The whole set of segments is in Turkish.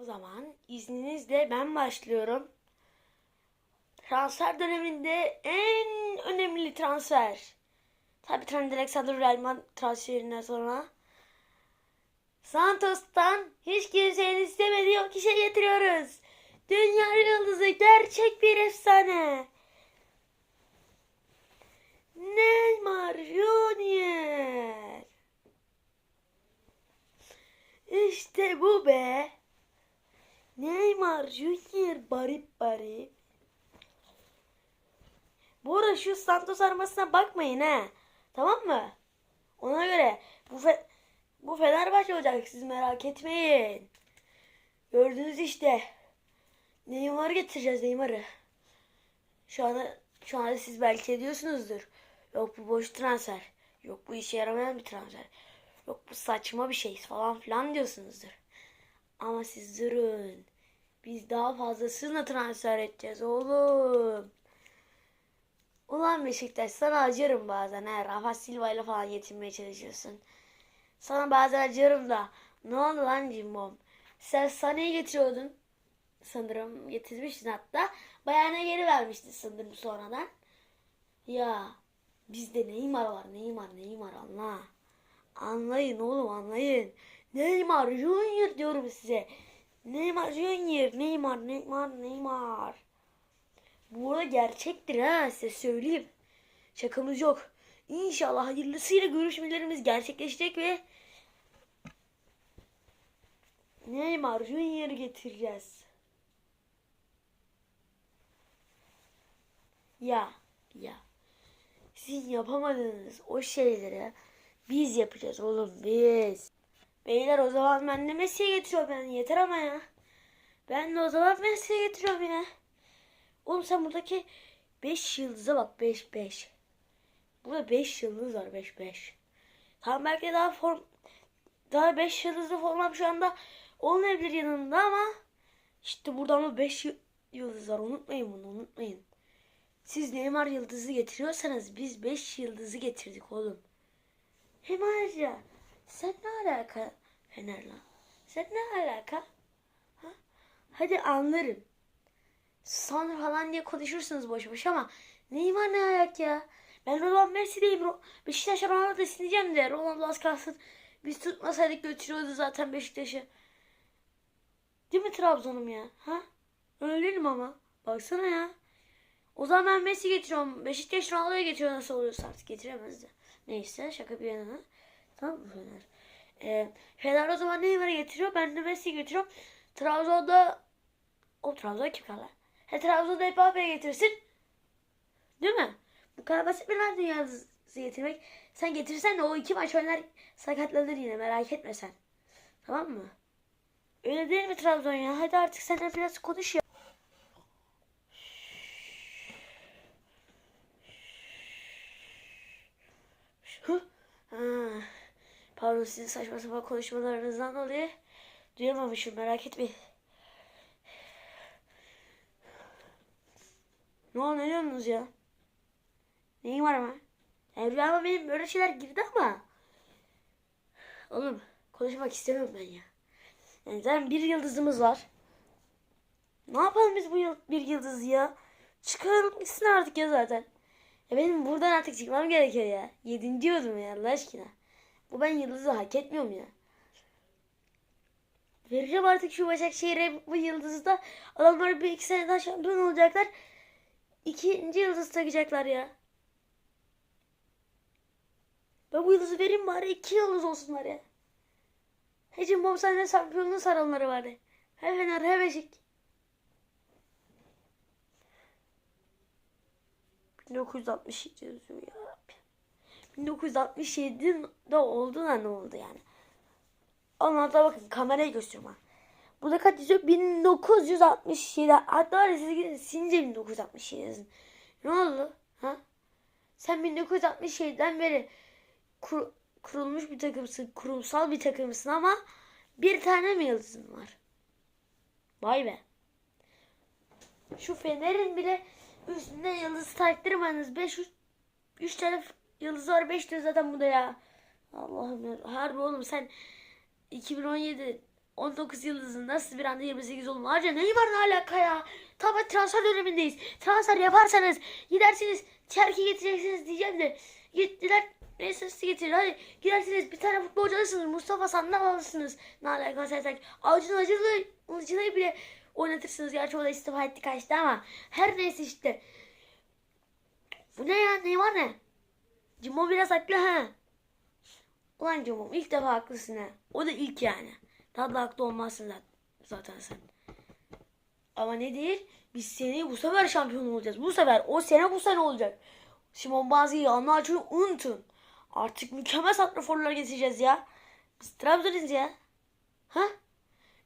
O zaman izninizle ben başlıyorum. Transfer döneminde en önemli transfer. Tabii Trent Alexander Real transferinden sonra. Santos'tan hiç kimsenin istemediği o kişiyi getiriyoruz. Dünya yıldızı gerçek bir efsane. Neymar Junior. İşte bu be. Neymar Junior barip barip. Bu arada şu Santos armasına bakmayın ha. Tamam mı? Ona göre bu fe bu Fenerbahçe olacak siz merak etmeyin. Gördünüz işte. Neymar'ı getireceğiz Neymar'ı. Şu anda şu anda siz belki ediyorsunuzdur. Yok bu boş transfer. Yok bu işe yaramayan bir transfer. Yok bu saçma bir şey falan filan diyorsunuzdur. Ama siz durun. Biz daha fazlasını transfer edeceğiz oğlum. Ulan Beşiktaş sana acırım bazen. He. Rafa Silva ile falan yetinmeye çalışıyorsun. Sana bazen acıyorum da. Ne oldu lan Cimbom? Sen Sané'yi getiriyordun. Sanırım getirmiştin hatta. Bayağına geri vermiştin sanırım sonradan. Ya bizde Neymar var. Neymar, Neymar anla. Anlayın oğlum anlayın. Neymar Junior diyorum size. Neymar Junior. Neymar, Neymar, Neymar. Bu arada gerçektir ha size söyleyeyim. Şakamız yok. İnşallah hayırlısıyla görüşmelerimiz gerçekleşecek ve Neymar Junior getireceğiz. Ya, ya. Sizin yapamadığınız o şeyleri biz yapacağız oğlum biz. Beyler o zaman ben de Messi'ye getiriyorum yani yeter ama ya. Ben de o zaman Messi'ye getiriyorum yine. Oğlum sen buradaki 5 yıldıza bak 5 5. Burada 5 yıldız var 5 5. Tamam belki daha form daha 5 yıldızlı formam şu anda olmayabilir yanında ama işte burada ama 5 yıldız var unutmayın bunu unutmayın. Siz Neymar yıldızı getiriyorsanız biz 5 yıldızı getirdik oğlum. Hem ayrıca sen ne alaka Fener'le? Sen ne alaka? Ha? Hadi anlarım. Son falan diye konuşursunuz boş boş ama Neymar ne ayak ya? Ben Ronaldo Messi'deyim. Ro- Beşiktaş'a Ronaldo sileceğim de. Ronaldo az kalsın. Biz tutmasaydık götürüyordu zaten Beşiktaş'ı. Değil mi Trabzon'um ya? Ha? Öyle değilim ama. Baksana ya. O zaman ben Messi getiriyorum. Beşiktaş Ronaldo'ya getiriyor nasıl oluyorsa artık getiremezdi. Neyse şaka bir yana. Tamam mı Fener? Ee, Fener o zaman Neymar'ı getiriyor. Ben de Messi'yi getiriyorum. Trabzon'da o Trabzon'da kim kalır? He Trabzon'da Mbappe'yi getirsin. Değil mi? Bu kadar basit mi lan dünyası getirmek? Sen getirsen de o iki maç oynar sakatlanır yine merak etme sen. Tamam mı? Öyle değil mi Trabzon ya? Hadi artık senden biraz konuş ya. Hı? Ha. Pardon sizin saçma sapan konuşmalarınızdan dolayı duyamamışım merak etmeyin. Ne oldu ne diyorsunuz ya? Neyim var ama? Yani rüyama benim böyle şeyler girdi ama. Oğlum konuşmak istemiyorum ben ya. Yani zaten bir yıldızımız var. Ne yapalım biz bu yıl bir yıldız ya? Çıkaralım gitsin artık ya zaten. Ya benim buradan artık çıkmam gerekiyor ya. Yedinci yıldızım ya Allah aşkına. Bu ben yıldızı hak etmiyorum ya. Vereceğim artık şu Başakşehir'e bu yıldızı da. Adamlar bir iki sene daha şampiyon olacaklar. İkinci yıldız takacaklar ya. Ben bu yıldızı vereyim bari iki yıldız olsunlar ya. Hecim bom sende şampiyonluğu sarılmaları vardı. He Fener he Beşik. 1967 yazıyor ya. 1967'de oldu da ne oldu yani. Ondan da bakın kamerayı gösteriyorum ha. Burada kaç yazıyor? 1967. Hatta var ya siz gidin silince 1967 yazın. Ne oldu? Ha? Sen 1967'den beri kur- kurulmuş bir takımsın. Kurumsal bir takımsın ama bir tane mi yıldızın var? Vay be. Şu Fener'in bile üstünde yıldız taktırmanız. 5 3 tane yıldız var 5 diyor zaten bu da ya. Allah'ım ya. Harbi oğlum sen 2017 19 yıldızın nasıl bir anda 28 oldu? Ayrıca Neymar ne alaka ya? Tam transfer dönemindeyiz. Transfer yaparsanız gidersiniz Çerki getireceksiniz diyeceğim de gittiler Neyse siz getirin hadi gidersiniz bir tane futbolcu alırsınız Mustafa Sandal alırsınız ne alaka sen Acun Acılı Acılı'yı bile oynatırsınız gerçi o da istifa etti kaçtı ama her neyse işte bu ne ya Neymar ne Cimo biraz haklı ha Ulan Cimo ilk defa haklısın ha o da ilk yani daha da haklı olmazsın zaten sen ama ne değil biz seneye bu sefer şampiyon olacağız bu sefer o sene bu sene olacak Simon Bazı'yı anlaşmayı unutun. Artık mükemmel santraforlar getireceğiz ya. Biz Trabzon'uz ya. Ha?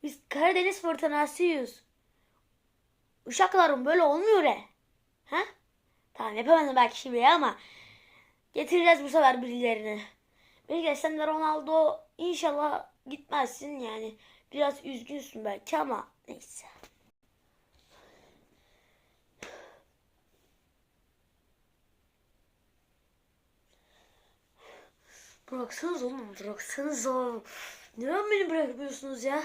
Biz Karadeniz fırtınasıyız. Uşaklarım böyle olmuyor he. Ha? Tamam yapamadım belki şimdi ama getireceğiz bu sefer birilerini. Belki sen de Ronaldo inşallah gitmezsin yani. Biraz üzgünsün belki ama neyse. Bıraksanız oğlum bıraksanız oğlum. Neden beni bırakmıyorsunuz ya?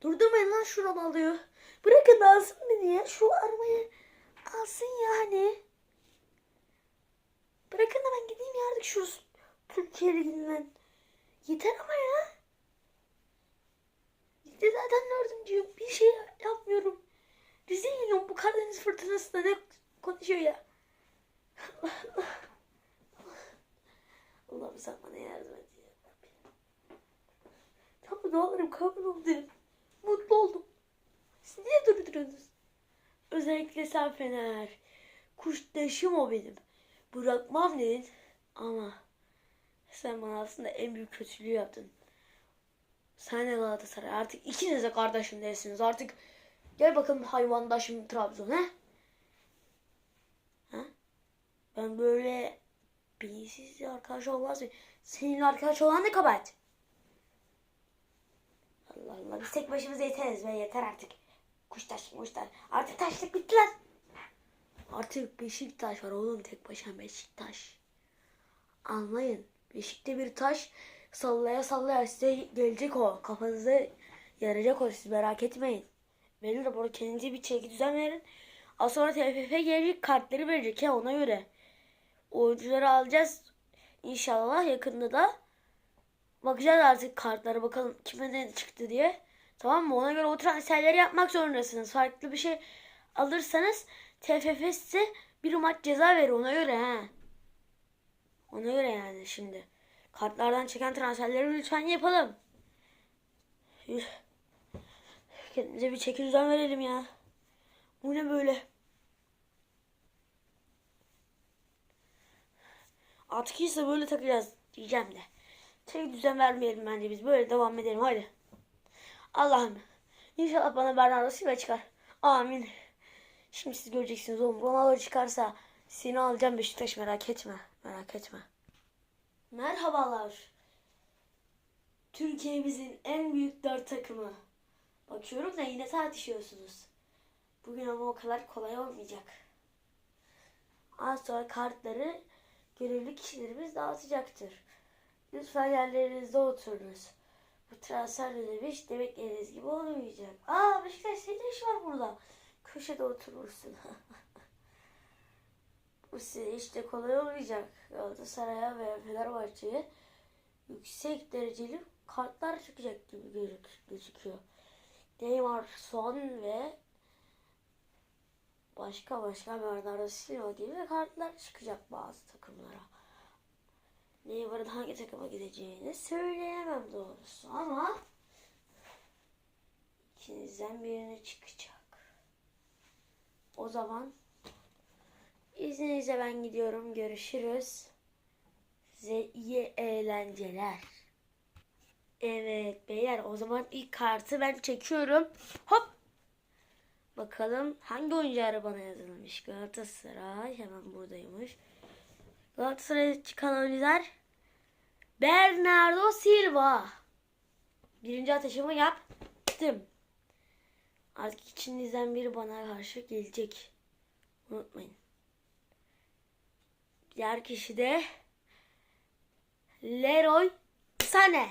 Durdurmayın lan şu Ronaldo'yu. Bırakın alsın beni ya. Şu arabayı alsın yani. Bırakın da ben gideyim ya artık şu Türkiye Ligi'nden. Yeter ama ya. Ligde zaten dördüncüyüm. Bir şey yapmıyorum. Rize yeniyorum bu Karadeniz fırtınasında ne konuşuyor ya. Allah Allah. Allah'ım sen bana yardım et. Tamam dualarım kabul oldu. Mutlu oldum. Siz niye durduruyorsunuz? Özellikle sen Fener. Kuştaşım o benim. Bırakmam dedin. Ama sen bana aslında en büyük kötülüğü yaptın. Sen de Galatasaray. Artık ikiniz de kardeşim değilsiniz. Artık gel bakalım hayvandaşım Trabzon he? Ha? Ben böyle Beyinsiz arkadaş olmaz mı? Senin arkadaş olan ne kabahat? Allah Allah biz tek başımıza yeteriz be yeter artık. Kuştaş kuştaş. Artık taşlık bitti lan. Artık Beşiktaş var oğlum tek başına Beşiktaş. Anlayın. Beşikte bir taş sallaya sallaya size gelecek o. Kafanıza yarayacak o siz merak etmeyin. De burada kendinize bir çeki düzen verin. Az sonra TFF gelecek kartları verecek ya ona göre oyuncuları alacağız. İnşallah yakında da bakacağız artık kartlara bakalım kime ne çıktı diye. Tamam mı? Ona göre o transferleri yapmak zorundasınız. Farklı bir şey alırsanız TFF size bir maç ceza verir ona göre ha. Ona göre yani şimdi. Kartlardan çeken transferleri lütfen yapalım. Kendimize bir çeki düzen verelim ya. Bu ne böyle? İse böyle takacağız diyeceğim de. Tek düzen vermeyelim bence biz. Böyle devam edelim hadi. Allah'ım. İnşallah bana Bernardo Silva çıkar. Amin. Şimdi siz göreceksiniz oğlum. Ronaldo çıkarsa seni alacağım Beşiktaş merak etme. Merak etme. Merhabalar. Türkiye'mizin en büyük dört takımı. Bakıyorum da yine tartışıyorsunuz. Bugün ama o kadar kolay olmayacak. Az sonra kartları görevli kişilerimiz dağıtacaktır. Lütfen yerlerinizde oturunuz. Bu transfer dönemi hiç demekleriniz gibi olmayacak. Aa Beşiktaş senin iş var burada. Köşede oturursun. Bu size işte kolay olmayacak. Galatasaray'a veya Fenerbahçe'ye yüksek dereceli kartlar çıkacak gibi gözük gözüküyor. Neymar, Son ve başka başka Bernardo Silva gibi kartlar çıkacak bazı takımlara. Neymar'ın hangi takıma gideceğini söyleyemem doğrusu ama ikinizden birine çıkacak. O zaman izninizle ben gidiyorum. Görüşürüz. Size iyi eğlenceler. Evet beyler o zaman ilk kartı ben çekiyorum. Hop Bakalım hangi oyuncu arabana yazılmış? Galatasaray hemen buradaymış. Galatasaray'a çıkan oyuncular Bernardo Silva. Birinci ateşimi yaptım. Artık içinizden biri bana karşı gelecek. Unutmayın. Diğer kişi de Leroy Sané.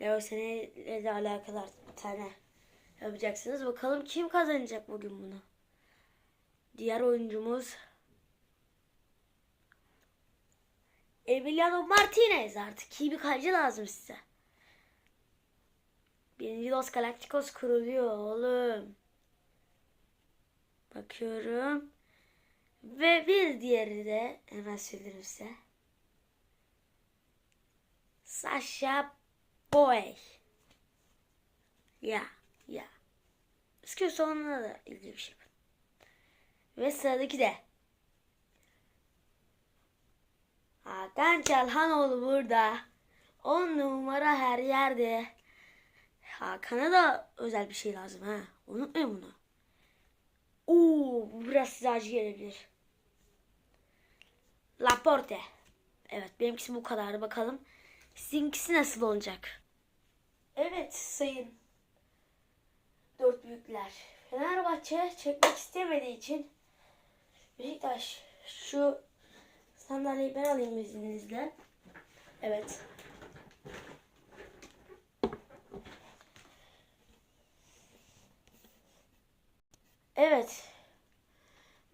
Leo seneyle de alakalı bir tane yapacaksınız. Bakalım kim kazanacak bugün bunu. Diğer oyuncumuz Emiliano Martinez artık iyi bir kaleci lazım size. Birinci Los Galacticos kuruluyor oğlum. Bakıyorum. Ve bir diğeri de hemen söylerim size. Sasha Boy. Ya, ya. İstiyorsa onunla da ilgili bir şey yapın. Ve sıradaki de. Hakan Çalhanoğlu burada. On numara her yerde. Hakan'a da özel bir şey lazım ha. Unutmayın bunu. Oo, biraz size acı gelebilir. Laporte. Evet benimkisi bu kadardı bakalım. Sizinkisi nasıl olacak? Evet sayın dört büyükler. Fenerbahçe çekmek istemediği için Beşiktaş şu sandalyeyi ben alayım izninizle. Evet. Evet.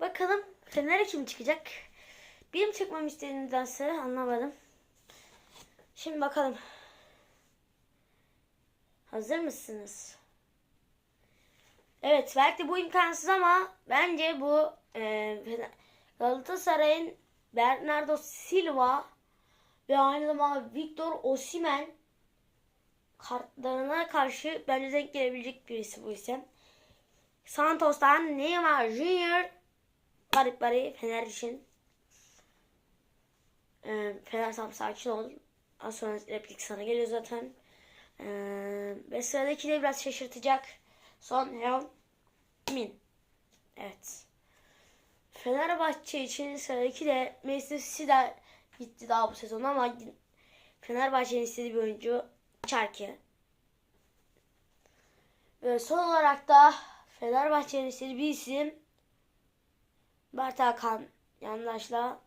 Bakalım Fener'e kim çıkacak? Benim çıkmam istediğindense anlamadım. Şimdi bakalım. Hazır mısınız? Evet belki bu imkansız ama bence bu e, Galatasaray'ın Bernardo Silva ve aynı zamanda Victor Osimhen kartlarına karşı bence denk gelebilecek birisi bu isim. Santos'tan Neymar Junior garip bari Fener için. Ee, Fener tam sakin ol. Az sonra replik sana geliyor zaten. Ee, ve sıradaki de biraz şaşırtacak. Son Heon Min. Evet. Fenerbahçe için sıradaki de City de gitti daha bu sezon ama Fenerbahçe'nin istediği bir oyuncu Çarki. Ve son olarak da Fenerbahçe'nin bir isim Mert Hakan yandaşla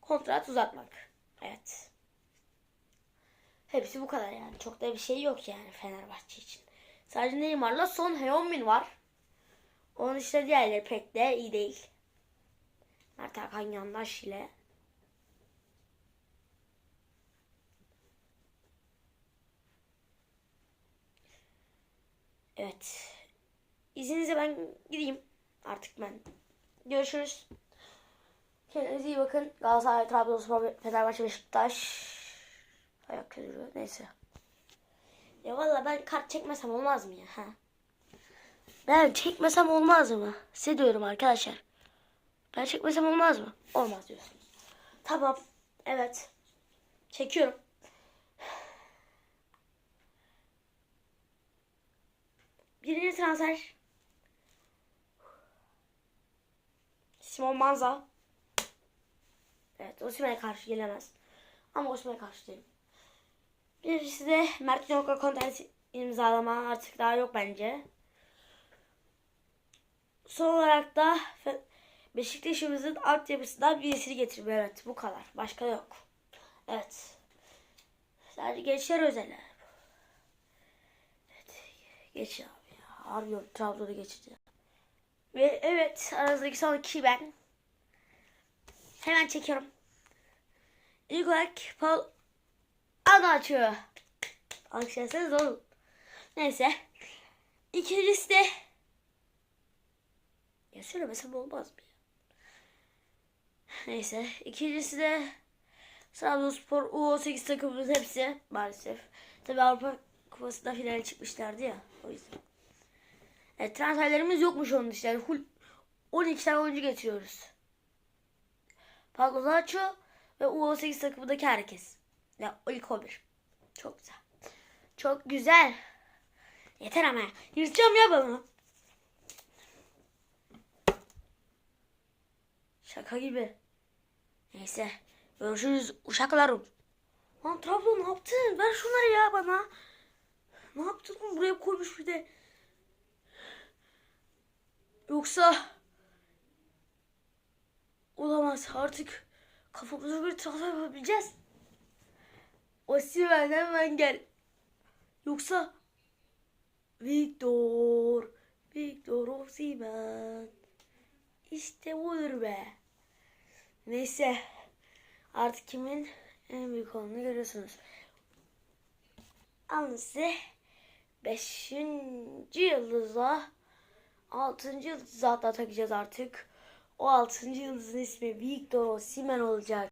kontrat uzatmak. Evet. Hepsi bu kadar yani. Çok da bir şey yok yani Fenerbahçe için. Sadece Neymar'la Son Heung-min var. Onun işte diğerleri pek de iyi değil. Mert Hakan yandaş ile Evet. İzninizle ben gideyim. Artık ben. Görüşürüz. Kendinize iyi bakın. Galatasaray, Trabzonspor, Fenerbahçe, Beşiktaş. Ayak kırıyor. Neyse. Ya valla ben kart çekmesem olmaz mı ya? Ha? Ben çekmesem olmaz mı? Size diyorum arkadaşlar. Ben çekmesem olmaz mı? Olmaz diyorsunuz. Tamam. Evet. Çekiyorum. Birinci transfer. Simon Manza. Evet Osimhen'e karşı gelemez. Ama Osimhen'e karşı değil. Birisi de Mert Yonka kontrat imzalama artık daha yok bence. Son olarak da Beşiktaş'ımızın altyapısından birisini getirme. Evet bu kadar. Başka yok. Evet. Sadece gençler özel. Evet. Geç Arıyorum Trabzon'u geçeceğim. Ve evet aranızdaki son kişi ben. Hemen çekiyorum. İlk olarak Paul Ana açıyor. Alkışlarsanız oğlum. Neyse. İkincisi de ya söylemesem olmaz mı ya? Neyse. İkincisi de Trabzonspor U18 takımımız hepsi maalesef. Tabi Avrupa Kupası'nda finale çıkmışlardı ya. O yüzden. Evet, transferlerimiz yokmuş onun. Full 12 tane oyuncu getiriyoruz. Pablo Zacho ve U18 takımındaki herkes. Ya ilk 11. Çok güzel. Çok güzel. Yeter ama. Yırtacağım ya bunu. Şaka gibi. Neyse. Görüşürüz uşaklarım. Lan Trabzon ne yaptın? Ver şunları ya bana. Ne yaptın? Buraya koymuş bir de. Yoksa olamaz artık kafamıza göre transfer yapabileceğiz. Osimhen hemen gel. Yoksa Victor. Victor Osimhen. İşte budur be. Neyse. Artık kimin en büyük olduğunu görüyorsunuz. Alın size 5. yıldızla 6. yıldızı hatta takacağız artık. O 6. yıldızın ismi Victor Osimhen olacak.